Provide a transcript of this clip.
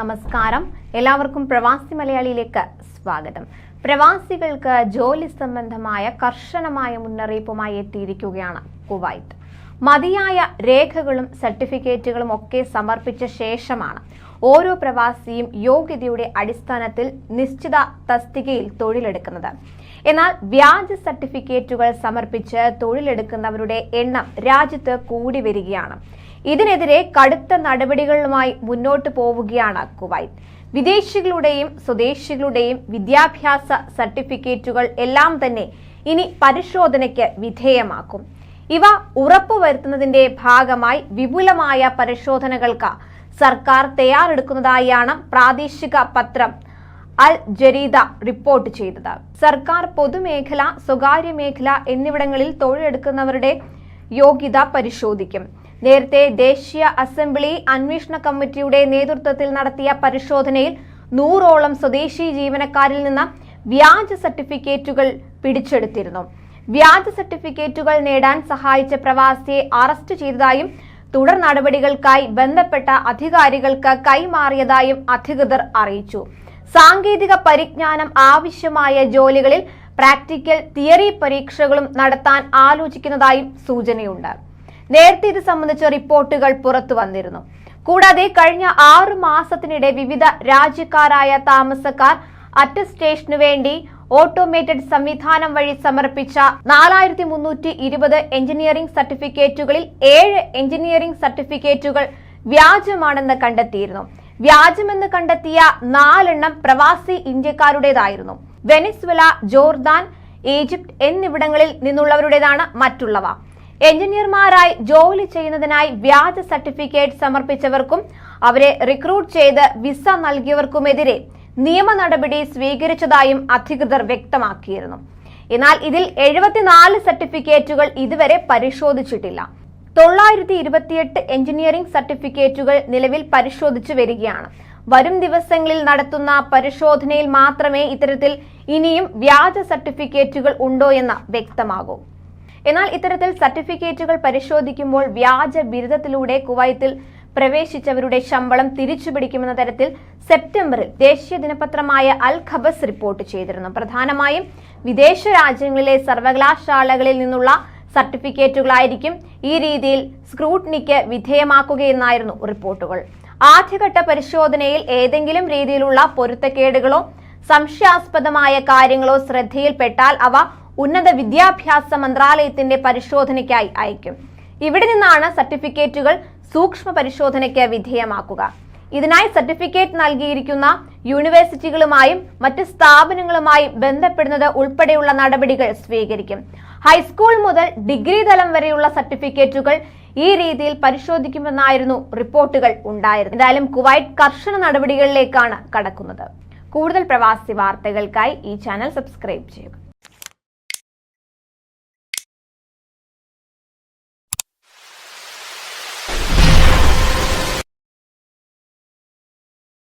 നമസ്കാരം. എല്ലാവർക്കും പ്രവാസി മലയാളിയിലേക്ക് സ്വാഗതം. പ്രവാസികൾക്ക് ജോലി സംബന്ധമായ കർശനമായ മുന്നറിയിപ്പുമായി എത്തിയിരിക്കുകയാണ് കുവൈറ്റ് മതിയായ രേഖകളും സർട്ടിഫിക്കറ്റുകളും ഒക്കെ സമർപ്പിച്ച ശേഷമാണ് ഓരോ പ്രവാസിയും യോഗ്യതയുടെ അടിസ്ഥാനത്തിൽ നിശ്ചിത തസ്തികയിൽ തൊഴിലെടുക്കുന്നത്. എന്നാൽ വ്യാജ സർട്ടിഫിക്കറ്റുകൾ സമർപ്പിച്ച് തൊഴിലെടുക്കുന്നവരുടെ എണ്ണം രാജ്യത്ത് കൂടി വരികയാണ്. ഇതിനെതിരെ കടുത്ത നടപടികളുമായി മുന്നോട്ട് പോവുകയാണ് കുവൈത്ത്. വിദേശികളുടെയും സ്വദേശികളുടെയും വിദ്യാഭ്യാസ സർട്ടിഫിക്കറ്റുകൾ എല്ലാം തന്നെ ഇനി പരിശോധനയ്ക്ക് വിധേയമാക്കും. ഇവ ഉറപ്പുവരുത്തുന്നതിന്റെ ഭാഗമായി വിപുലമായ പരിശോധനകൾക്ക് സർക്കാർ തയ്യാറെടുക്കുന്നതായാണ് പ്രാദേശിക പത്രം അൽ ജരീദ റിപ്പോർട്ട് ചെയ്തത്. സർക്കാർ പൊതുമേഖല സ്വകാര്യ മേഖല എന്നിവിടങ്ങളിൽ തൊഴിലെടുക്കുന്നവരുടെ യോഗ്യത പരിശോധിക്കും. നേരത്തെ ദേശീയ അസംബ്ലി അന്വേഷണ കമ്മിറ്റിയുടെ നേതൃത്വത്തിൽ നടത്തിയ പരിശോധനയിൽ നൂറോളം സ്വദേശി ജീവനക്കാരിൽ നിന്ന് വ്യാജ സർട്ടിഫിക്കറ്റുകൾ പിടിച്ചെടുത്തിരുന്നു. വ്യാജ സർട്ടിഫിക്കറ്റുകൾ നേടാൻ സഹായിച്ച പ്രവാസിയെ അറസ്റ്റ് ചെയ്തതായും തുടർ നടപടികൾക്കായി ബന്ധപ്പെട്ട അധികാരികൾക്ക് കൈമാറിയതായും അധികൃതർ അറിയിച്ചു. സാങ്കേതിക പരിജ്ഞാനം ആവശ്യമായ ജോലികളിൽ പ്രാക്ടിക്കൽ തിയറി പരീക്ഷകളും നടത്താൻ ആലോചിക്കുന്നതായും സൂചനയുണ്ട്. നേരത്തെ ഇത് സംബന്ധിച്ച റിപ്പോർട്ടുകൾ പുറത്തു വന്നിരുന്നു. കൂടാതെ കഴിഞ്ഞ ആറു മാസത്തിനിടെ വിവിധ രാജ്യക്കാരായ താമസക്കാർ അറ്റസ്റ്റേഷനു വേണ്ടി ഓട്ടോമേറ്റഡ് സംവിധാനം വഴി സമർപ്പിച്ച നാലായിരത്തി മുന്നൂറ്റി ഇരുപത് എഞ്ചിനീയറിംഗ് സർട്ടിഫിക്കറ്റുകളിൽ ഏഴ് എഞ്ചിനീയറിംഗ് സർട്ടിഫിക്കറ്റുകൾ വ്യാജമാണെന്ന് കണ്ടെത്തിയിരുന്നു. വ്യാജമെന്ന് കണ്ടെത്തിയ നാലെണ്ണം പ്രവാസി ഇന്ത്യക്കാരുടേതായിരുന്നു. വെനിസ്വല ജോർദാൻ ഈജിപ്ത് എന്നിവിടങ്ങളിൽ നിന്നുള്ളവരുടേതാണ് മറ്റുള്ളവ. എഞ്ചിനീയർമാരായി ജോലി ചെയ്യുന്നതിനായി വ്യാജ സർട്ടിഫിക്കറ്റ് സമർപ്പിച്ചവർക്കും അവരെ റിക്രൂട്ട് ചെയ്ത് വിസ നൽകിയവർക്കുമെതിരെ നിയമ നടപടി സ്വീകരിച്ചതായും അധികൃതർ വ്യക്തമാക്കിയിരുന്നു. എന്നാൽ ഇതിൽ എഴുപത്തിനാല് സർട്ടിഫിക്കറ്റുകൾ ഇതുവരെ പരിശോധിച്ചിട്ടില്ല. തൊള്ളായിരത്തി ഇരുപത്തിയെട്ട് എഞ്ചിനീയറിംഗ് സർട്ടിഫിക്കറ്റുകൾ നിലവിൽ പരിശോധിച്ചു വരികയാണ്. വരും ദിവസങ്ങളിൽ നടത്തുന്ന പരിശോധനയിൽ മാത്രമേ ഇത്തരത്തിൽ ഇനിയും വ്യാജ സർട്ടിഫിക്കറ്റുകൾ ഉണ്ടോ എന്ന് വ്യക്തമാകൂ. എന്നാൽ ഇത്തരത്തിൽ സർട്ടിഫിക്കറ്റുകൾ പരിശോധിക്കുമ്പോൾ വ്യാജ ബിരുദത്തിലൂടെ കുവൈത്തിൽ പ്രവേശിച്ചവരുടെ ശമ്പളം തിരിച്ചുപിടിക്കുമെന്ന തരത്തിൽ സെപ്റ്റംബറിൽ ദേശീയ ദിനപത്രമായ അൽ ഖബസ് റിപ്പോർട്ട് ചെയ്തിരുന്നു. പ്രധാനമായും വിദേശ രാജ്യങ്ങളിലെ സർവകലാശാലകളിൽ നിന്നുള്ള സർട്ടിഫിക്കറ്റുകളായിരിക്കും ഈ രീതിയിൽ സ്ക്രൂട്ടിനിക്ക് വിധേയമാക്കുകയെന്നായിരുന്നു റിപ്പോർട്ടുകൾ. ആദ്യഘട്ട പരിശോധനയിൽ ഏതെങ്കിലും രീതിയിലുള്ള പൊരുത്തക്കേടുകളോ സംശയാസ്പദമായ കാര്യങ്ങളോ ശ്രദ്ധയിൽപ്പെട്ടാൽ അവ ഉന്നത വിദ്യാഭ്യാസ മന്ത്രാലയത്തിന്റെ പരിശോധനയ്ക്കായി അയക്കും. ഇവിടെ നിന്നാണ് സർട്ടിഫിക്കറ്റുകൾ സൂക്ഷ്മ പരിശോധനയ്ക്ക് വിധേയമാക്കുക. ഇതിനായി സർട്ടിഫിക്കറ്റ് നൽകിയിരിക്കുന്ന യൂണിവേഴ്സിറ്റികളുമായും മറ്റ് സ്ഥാപനങ്ങളുമായും ബന്ധപ്പെടുന്നത് ഉൾപ്പെടെയുള്ള നടപടികൾ സ്വീകരിക്കും. ഹൈസ്കൂൾ മുതൽ ഡിഗ്രി തലം വരെയുള്ള സർട്ടിഫിക്കറ്റുകൾ ഈ രീതിയിൽ പരിശോധിക്കുമെന്നായിരുന്നു റിപ്പോർട്ടുകൾ ഉണ്ടായിരുന്നത്. എന്തായാലും കുവൈറ്റ് കർശന നടപടികളിലേക്കാണ് കടക്കുന്നത്. കൂടുതൽ പ്രവാസി വാർത്തകൾക്കായി ഈ ചാനൽ സബ്സ്ക്രൈബ് ചെയ്യുക.